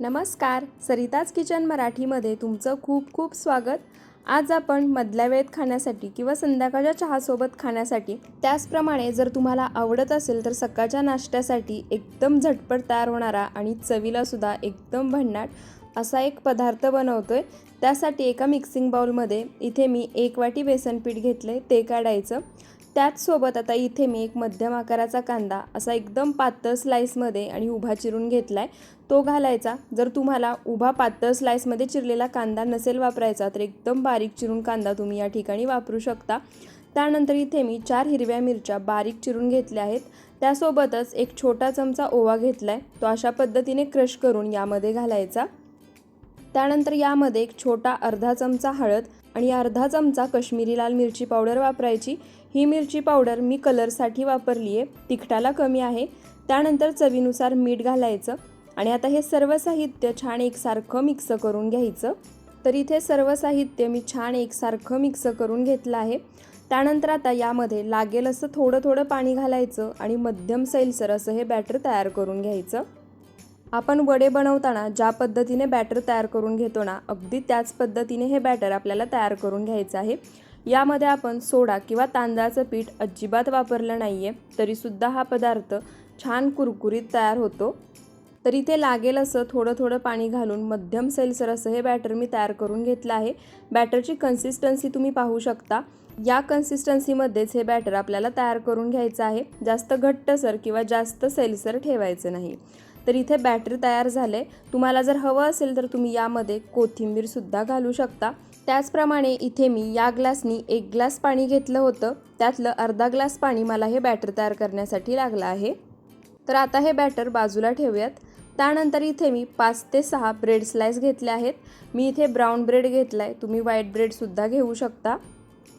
नमस्कार. सरिताज किचन मराठीमध्ये तुमचं खूप खूप स्वागत. आज आपण मधल्या वेळेत खाण्यासाठी किंवा संध्याकाळच्या चहासोबत खाण्यासाठी त्याचप्रमाणे जर तुम्हाला आवडत असेल तर सकाळच्या नाश्त्यासाठी एकदम झटपट तयार होणारा आणि चवीलासुद्धा एकदम भन्नाट असा एक पदार्थ बनवतो आहे त्यासाठी एका मिक्सिंग बाउलमध्ये इथे मी एक वाटी बेसन पीठ घेतले ते काढायचं. त्याचसोबत आता इथे मी एक मध्यम आकाराचा कांदा असा एकदम पातळ स्लाईसमध्ये आणि उभा चिरून घेतला आहे तो घालायचा. जर तुम्हाला उभा पातळ स्लाईसमध्ये चिरलेला कांदा नसेल वापरायचा तर एकदम बारीक चिरून कांदा तुम्ही या ठिकाणी वापरू शकता. त्यानंतर इथे मी चार हिरव्या मिरच्या बारीक चिरून घेतल्या आहेत. त्यासोबतच एक छोटा चमचा ओवा घेतला आहे तो अशा पद्धतीने क्रश करून यामध्ये घालायचा. त्यानंतर यामध्ये एक छोटा अर्धा चमचा हळद आणि अर्धा चमचा कश्मीरी लाल मिरची पावडर वापरायची. ही मिरची पावडर मी कलरसाठी वापरली आहे तिखटाला कमी आहे. त्यानंतर चवीनुसार मीठ घालायचं. आणि आता हे सर्व साहित्य छान एकसारखं मिक्स करून घ्यायचं. तर इथे सर्व साहित्य मी छान एकसारखं मिक्स करून घेतलं आहे. त्यानंतर आता यामध्ये लागेल असं थोडं थोडं पाणी घालायचं आणि मध्यम सैलसर असं हे बॅटर तयार करून घ्यायचं. आपण वडे बनवताना ज्या पद्धतीने बॅटर तयार करून घेतो ना अगदी त्याच पद्धतीने हे बॅटर आपल्याला तयार करून घ्यायचं आहे. यामध्ये आपण सोडा किंवा तांदळाचं पीठ अजिबात वापरलं नाही आहे तरीसुद्धा हा पदार्थ छान कुरकुरीत तयार होतो. तर इथे लागेल असं थोडं थोडं पाणी घालून मध्यम सैलसर असं हे बॅटर मी तयार करून घेतलं आहे. बॅटरची कन्सिस्टन्सी तुम्ही पाहू शकता. या कन्सिस्टन्सीमध्येच हे बॅटर आपल्याला तयार करून घ्यायचं आहे. जास्त घट्टसर किंवा जास्त सैलसर ठेवायचं नाही. तर इथे बॅटर तयार झाले तुम्हाला जर हवं असेल तर तुम्ही यामध्ये कोथिंबीरसुद्धा घालू शकता. त्याचप्रमाणे इथे मी या ग्लासनी एक ग्लास पाणी घेतलं होतं. त्यातलं अर्धा ग्लास पाणी मला हे बॅटर तयार करण्यासाठी लागलं आहे. तर आता हे बॅटर बाजूला ठेवूयात. त्यानंतर इथे मी पाच ते सहा ब्रेड स्लाइस घेतले आहेत. मी इथे ब्राऊन ब्रेड घेतला आहे तुम्ही व्हाईट ब्रेडसुद्धा घेऊ शकता.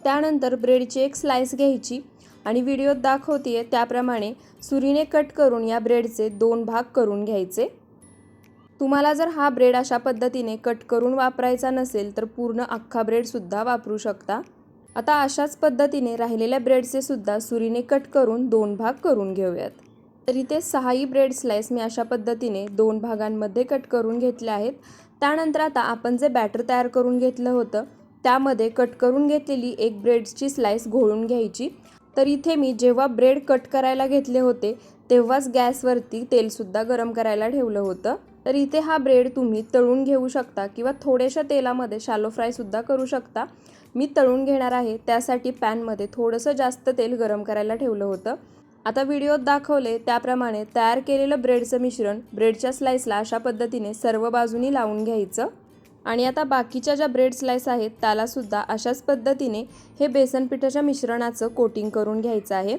त्यानंतर ब्रेडची एक स्लाइस घ्यायची आणि व्हिडिओत दाखवते त्याप्रमाणे सुरीने कट करून या ब्रेडचे दोन भाग करून घ्यायचे. तुम्हाला जर हा ब्रेड अशा पद्धतीने कट करून वापरायचा नसेल तर पूर्ण अख्खा ब्रेडसुद्धा वापरू शकता. आता अशाच पद्धतीने राहिलेल्या ब्रेडचे सुद्धा सुरीने कट करून दोन भाग करून घेऊयात. तर इथे सहाही ब्रेड स्लाइस मी अशा पद्धतीने दोन भागांमध्ये कट करून घेतले आहेत. त्यानंतर आता आपण जे बॅटर तयार करून घेतलं होतं त्यामध्ये कट करून घेतलेली एक ब्रेडची स्लाइस घोळून घ्यायची. तर इथे मी जेव्हा ब्रेड कट करायला घेतले होते तेव्हाच गॅसवरती तेलसुद्धा गरम करायला ठेवलं होतं. तर इथे हा ब्रेड तुम्ही तळून घेऊ शकता किंवा थोड्याशा तेलामध्ये शालो फ्रायसुद्धा करू शकता. मी तळून घेणार आहे त्यासाठी पॅनमध्ये थोडंसं जास्त तेल गरम करायला ठेवलं होतं. आता व्हिडिओत दाखवले त्याप्रमाणे तयार केलेलं ब्रेडचं मिश्रण ब्रेडच्या स्लाइसला अशा पद्धतीने सर्व बाजूनी लावून घ्यायचं. आणि आता बाकीच्या ज्या ब्रेड स्लाइस आहेत त्यालासुद्धा अशाच पद्धतीने हे बेसन पिठाच्या मिश्रणाचं कोटिंग करून घ्यायचं आहे.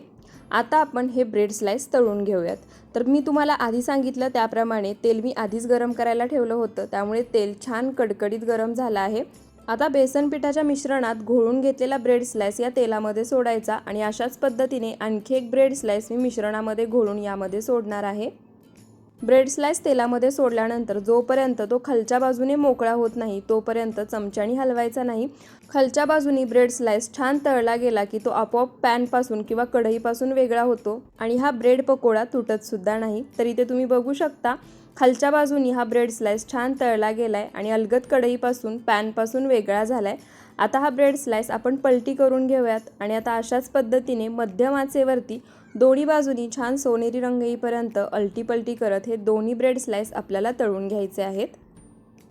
आता आपण हे ब्रेड स्लाइस तळून घेऊयात. तर मी तुम्हाला आधी सांगितलं त्याप्रमाणे तेल मी आधीच गरम करायला ठेवलं होतं. त्यामुळे तेल छान कडकडीत गरम झालं आहे. आता बेसन पिठाच्या मिश्रणात घोळून घेतलेला ब्रेड स्लाइस या तेलामध्ये सोडायचा आणि अशाच पद्धतीने आणखी एक ब्रेड स्लाइस मी मिश्रणामध्ये घोळून यामध्ये सोडणार आहे. ब्रेड स्लाइस तेलामध्ये सोडल्यानंतर जोपर्यंत तो खालच्या बाजूने मोकळा होत नाही तोपर्यंत चमच्याने हलवायचा नाही. खालच्या बाजूनी ब्रेड स्लाइस छान तळला गेला की तो आपोआप पॅनपासून किंवा कढईपासून वेगळा होतो आणि हा ब्रेड पकोडा तुटतसुद्धा नाही. तर इथे तुम्ही बघू शकता खालच्या बाजूनी हा ब्रेड स्लाइस छान तळला गेला आहे आणि अलगद कढईपासून पॅनपासून वेगळा झाला आहे आता हा ब्रेड स्लाइस आपण पलटी करून घेऊयात आणि आता अशाच पद्धतीने मध्यम आचेवरती दोन्ही बाजूनी छान सोनेरी रंग येईपर्यंत अलटी पलटी करत हे दोन्ही ब्रेड स्लाइस आपल्याला तळून घ्यायचे आहेत.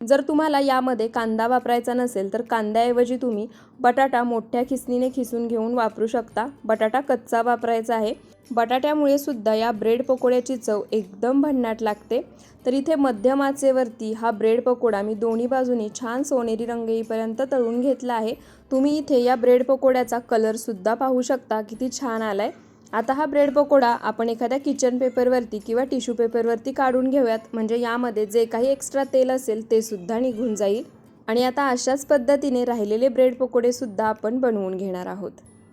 जर तुम्हाला यामध्ये कांदा वापरायचा नसेल तर कांद्याऐवजी तुम्ही बटाटा मोठ्या खिसणीने खिसून घेऊन वापरू शकता. बटाटा कच्चा वापरायचा आहे. बटाट्यामुळे सुद्धा या ब्रेड पकोड्याची चव एकदम भन्नाट लागते. तर इथे मध्यम आचेवरती हा ब्रेड पकोडा मी दोन्ही बाजूनी छान सोनेरी रंग येईपर्यंत तळून घेतला आहे. तुम्ही इथे या ब्रेड पकोड्याचा कलरसुद्धा पाहू शकता. किती छान आला आहे आता हा ब्रेड पकोडा आपण एखाद्या किचन पेपरवरती किंवा टिश्यू पेपरवरती काढून घेऊयात. म्हणजे यामध्ये जे काही एक्स्ट्रा तेल असेल ते सुद्धा निघून जाईल. आणि आता अशाच पद्धतीने राहिलेले ब्रेड पकोडेसुद्धा आपण बनवून घेणार आहोत.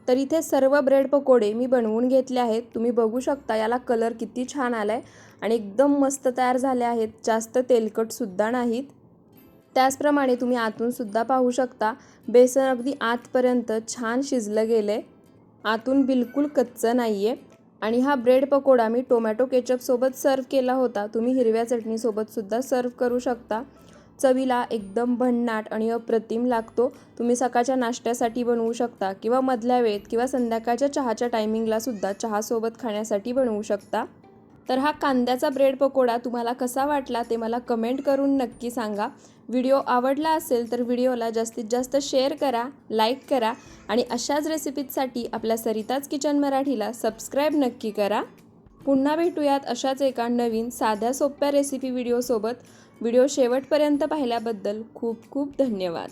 तर इथे सर्व ब्रेड पकोडे मी बनवून घेतले आहेत. तुम्ही बघू शकता याला कलर किती छान आला आहे आणि एकदम मस्त तयार झाले आहेत. जास्त तेलकटसुद्धा नाहीत. त्याचप्रमाणे तुम्ही आतूनसुद्धा पाहू शकता. बेसन अगदी आतपर्यंत छान शिजलं गेलं आहे आतून बिलकुल कच्चं नाही आहे आणि हा ब्रेड पकोडा मी टोमॅटो केचपसोबत सर्व केला होता. तुम्ही हिरव्या चटणीसोबतसुद्धा सर्व करू शकता. चवीला एकदम भन्नाट आणि अप्रतिम लागतो. तुम्ही सकाळच्या नाश्त्यासाठी बनवू शकता किंवा मधल्या वेळेत किंवा संध्याकाळच्या चहाच्या टायमिंगलासुद्धा चहासोबत खाण्यासाठी बनवू शकता. तर हा कांद्याचा ब्रेड पकोडा तुम्हाला कसा वाटला ते मला कमेंट करून नक्की सांगा. व्हिडिओ आवडला असेल तर व्हिडिओला जास्तीत जास्त शेअर करा लाईक करा आणि अशाच रेसिपीजसाठी आपल्या सरिताज किचन मराठीला सबस्क्राईब नक्की करा. पुन्हा भेटूयात अशाच एका नवीन साध्या सोप्या रेसिपी व्हिडिओसोबत व्हिडिओ शेवटपर्यंत पाहिल्याबद्दल खूप खूप धन्यवाद.